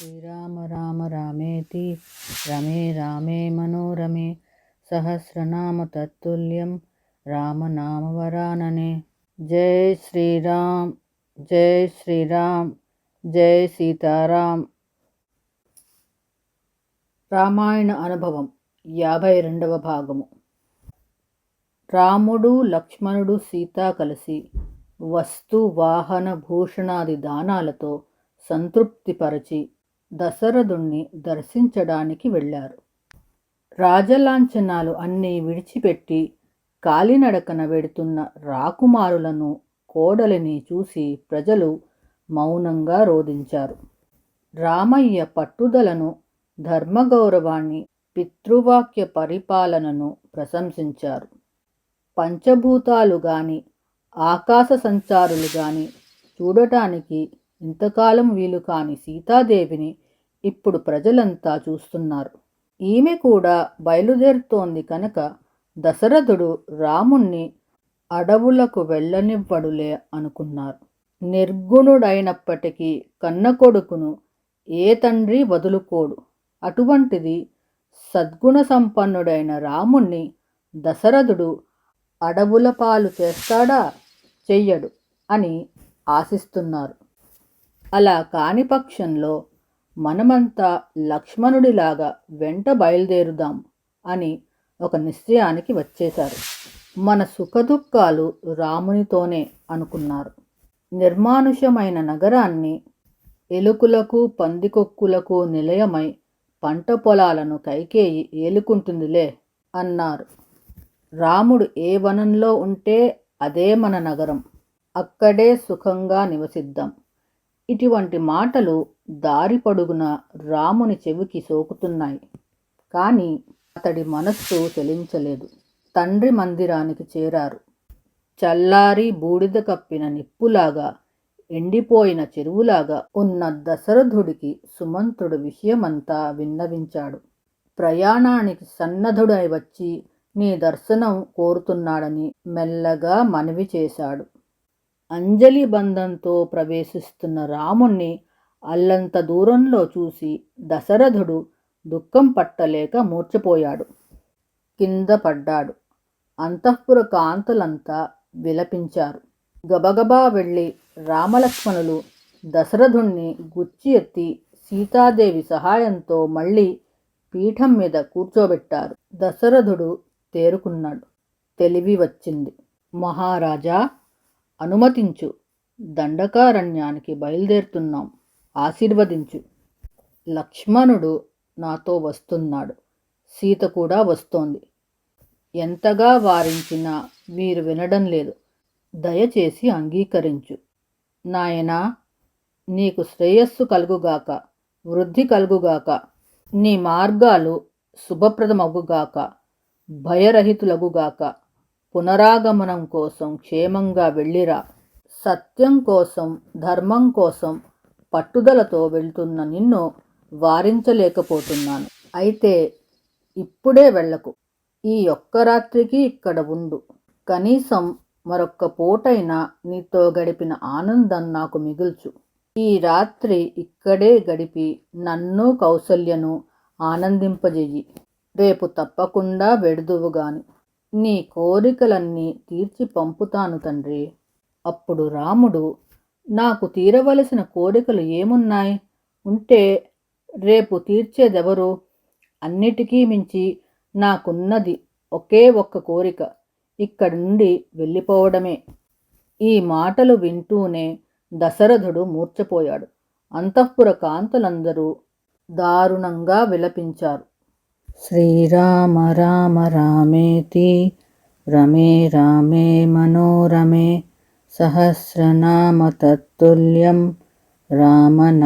శ్రీరామ రామ రామేతి రమే రామే మనోరమే సహస్రనామ తత్తుల్యం రామనామవరాననే జై శ్రీరామ్ జై శ్రీరామ్ జై సీతారాం రామాయణ అనుభవం యాభై రెండవ భాగము. రాముడు లక్ష్మణుడు సీత కలిసి వస్తు వాహన భూషణాది దానాలతో సంతృప్తిపరచి దశరథుణ్ణి దర్శించడానికి వెళ్ళారు. రాజలాంఛనాలు అన్నీ విడిచిపెట్టి కాలినడకన వెడుతున్న రాకుమారులను కోడలిని చూసి ప్రజలు మౌనంగా రోధించారు. రామయ్య పట్టుదలను ధర్మగౌరవాన్ని పితృవాక్య పరిపాలనను ప్రశంసించారు. పంచభూతాలు గాని ఆకాశ సంచారులు గాని చూడటానికి ఇంతకాలం వీలు కాని సీతాదేవిని ఇప్పుడు ప్రజలంతా చూస్తున్నారు. ఈమె కూడా బయలుదేరుతోంది కనుక దశరథుడు రాముణ్ణి అడవులకు వెళ్ళనివ్వడులే అనుకున్నారు. నిర్గుణుడైనప్పటికీ కన్న కొడుకును ఏ తండ్రి వదులుకోడు. అటువంటిది సద్గుణ సంపన్నుడైన రాముణ్ణి దశరథుడు అడవుల పాలు చేస్తాడా? చెయ్యడు అని ఆశిస్తున్నారు. అలా కాని పక్షంలో మనమంతా లక్ష్మణుడిలాగా వెంట బయలుదేరుదాం అని ఒక నిశ్చయానికి వచ్చేశారు. మన సుఖదుఖాలు రామునితోనే అనుకున్నారు. నిర్మానుషమైన నగరాన్ని ఎలుకలకు పందికొక్కులకు నిలయమై పంట పొలాలను కైకేయి ఏలుకుంటుందిలే అన్నారు. రాముడు ఏ వనంలో ఉంటే అదే మన నగరం. అక్కడే సుఖంగా నివసిద్దాం. ఇటువంటి మాటలు దారి పొడుగున రాముని చెవికి సోకుతున్నాయి. కానీ అతడి మనస్సు చెలించలేదు. తండ్రి మందిరానికి చేరారు. చల్లారి బూడిద కప్పిన నిప్పులాగా ఎండిపోయిన చెరువులాగా ఉన్న దశరథుడికి సుమంతుడు విషయమంతా విన్నవించాడు. ప్రయాణానికి సన్నద్ధుడై వచ్చి నీ దర్శనం కోరుతున్నాడని మెల్లగా మనవి చేశాడు. అంజలి బంధంతో ప్రవేశిస్తున్న రాముణ్ణి అల్లంత దూరంలో చూసి దశరథుడు దుఃఖం పట్టలేక మూర్చపోయాడు. కింద పడ్డాడు. అంతఃపుర కాంతలంతా విలపించారు. గబగబా వెళ్ళి రామలక్ష్మణులు దశరథుణ్ణి గుచ్చి ఎత్తి సీతాదేవి సహాయంతో మళ్ళీ పీఠం మీద కూర్చోబెట్టారు. దశరథుడు తేరుకున్నాడు. తెలివి వచ్చింది. మహారాజా అనుమతించు. దండకారణ్యానికి బయలుదేరుతున్నాం. ఆశీర్వదించు. లక్ష్మణుడు నాతో వస్తున్నాడు. సీత కూడా వస్తోంది. ఎంతగా వారించినా వీరు వినడం లేదు. దయచేసి అంగీకరించు. నాయనా నీకు శ్రేయస్సు కలుగుగాక వృద్ధి కలుగుగాక నీ మార్గాలు శుభప్రదమగుగాక భయరహితులగుగాక పునరాగమనం కోసం క్షేమంగా వెళ్ళిరా. సత్యం కోసం ధర్మం కోసం పట్టుదలతో వెళ్తున్న నిన్ను వారించలేకపోతున్నాను. అయితే ఇప్పుడే వెళ్ళకు. ఈ ఒక్క రాత్రికి ఇక్కడ ఉండు. కనీసం మరొక్క పూటైనా నీతో గడిపిన ఆనందం నాకు మిగుల్చు. ఈ రాత్రి ఇక్కడే గడిపి నన్ను కౌసల్యను ఆనందింపజేయి. రేపు తప్పకుండా వెడుదువుగాని నీ కోరికలన్నీ తీర్చి పంపుతాను తండ్రి. అప్పుడు రాముడు నాకు తీరవలసిన కోరికలు ఏమున్నాయి? ఉంటే రేపు తీర్చేదెవరు? అన్నిటికీ మించి నాకున్నది ఒకే ఒక్క కోరిక ఇక్కడి నుండి వెళ్ళిపోవడమే. ఈ మాటలు వింటూనే దశరథుడు మూర్చపోయాడు అంతఃపుర కాంతలందరూ దారుణంగా విలపించారు. శ్రీరామ రామ రామేతి రమే రామే మనోరమే సహస్రనామ తత్తుల్యం రామనామవరాననే